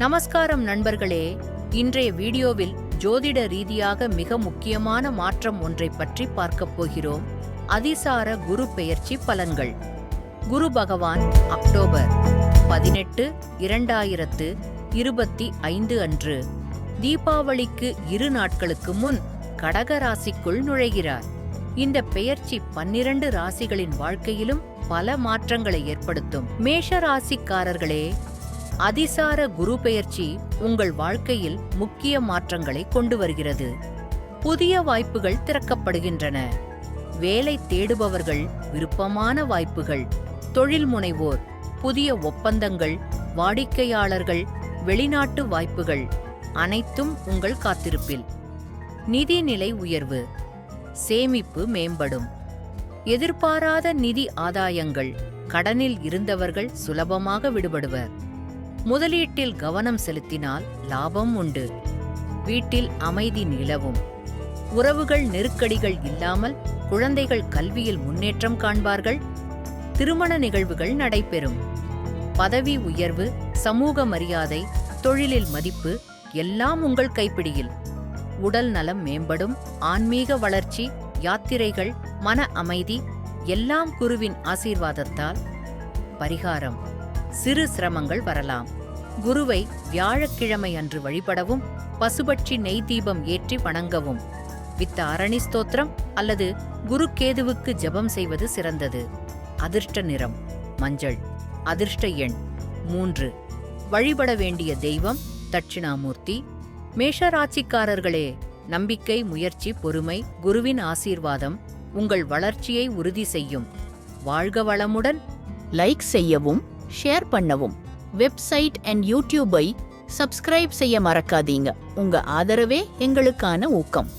நமஸ்காரம் நண்பர்களே இன்றைய வீடியோவில் ஜோதிட ரீதியாக மிக முக்கியமான மாற்றம் ஒன்றை பற்றி பார்க்கப் போகிறோம். அதிசார குரு பெயர்ச்சி பலன்கள். குரு பகவான் அக்டோபர் பதினெட்டு இரண்டாயிரத்து இருபத்தி ஐந்து அன்று தீபாவளிக்கு இரு நாட்களுக்கு முன் கடக ராசிக்குள் நுழைகிறார். இந்த பெயர்ச்சி பன்னிரண்டு ராசிகளின் வாழ்க்கையிலும் பல மாற்றங்களை ஏற்படுத்தும். மேஷ ராசிக்காரர்களே அதிசார குரு பெயர்ச்சி உங்கள் வாழ்க்கையில் முக்கிய மாற்றங்களை கொண்டு வருகிறது புதிய வாய்ப்புகள் திறக்கப்படுகின்றன. வேலை தேடுபவர்கள் விருப்பமான வாய்ப்புகள். தொழில் முனைவோர் புதிய ஒப்பந்தங்கள் வாடிக்கையாளர்கள் வெளிநாட்டு வாய்ப்புகள் அனைத்தும் உங்கள் காத்திருப்பில். நிதிநிலை உயர்வு சேமிப்பு மேம்படும். எதிர்பாராத நிதி ஆதாயங்கள் கடனில் இருந்தவர்கள் சுலபமாக விடுபடுவர். முதலீட்டில் கவனம் செலுத்தினால் லாபம் உண்டு. வீட்டில் அமைதி நிலவும். உறவுகள் நெருக்கடிகள் இல்லாமல் குழந்தைகள் கல்வியில் முன்னேற்றம் காண்பார்கள். திருமண நிகழ்வுகள் நடைபெறும். பதவி உயர்வு சமூக மரியாதை தொழிலில் மதிப்பு எல்லாம் உங்கள் கைப்பிடியில். உடல் நலம் மேம்படும். ஆன்மீக வளர்ச்சி யாத்திரைகள் மன அமைதி எல்லாம் குருவின் ஆசீர்வாதத்தால் பரிகாரம். சிறு சிரமங்கள் வரலாம். குருவை வியாழக்கிழமை அன்று வழிபடவும் பசுபட்சி நெய் தீபம் ஏற்றி வணங்கவும். வித்த அரணி ஸ்தோத்திரம் அல்லது குருகேதுவுக்கு ஜபம் ஜெபம் செய்வது சிறந்தது. அதிர்ஷ்ட நிறம் மஞ்சள். அதிர்ஷ்ட எண் மூன்று. வழிபட வேண்டிய தெய்வம் தட்சிணாமூர்த்தி. மேஷராட்சிக்காரர்களே நம்பிக்கை முயற்சி பொறுமை குருவின் ஆசீர்வாதம் உங்கள் வளர்ச்சியை உறுதி செய்யும். வாழ்க வளமுடன். லைக் செய்யவும் ஷேர் பண்ணவும். வெப்சைட் அண்ட் யூடியூபை சப்ஸ்கிரைப் செய்ய மறக்காதீங்க. உங்க ஆதரவே எங்களுக்கான ஊக்கம்.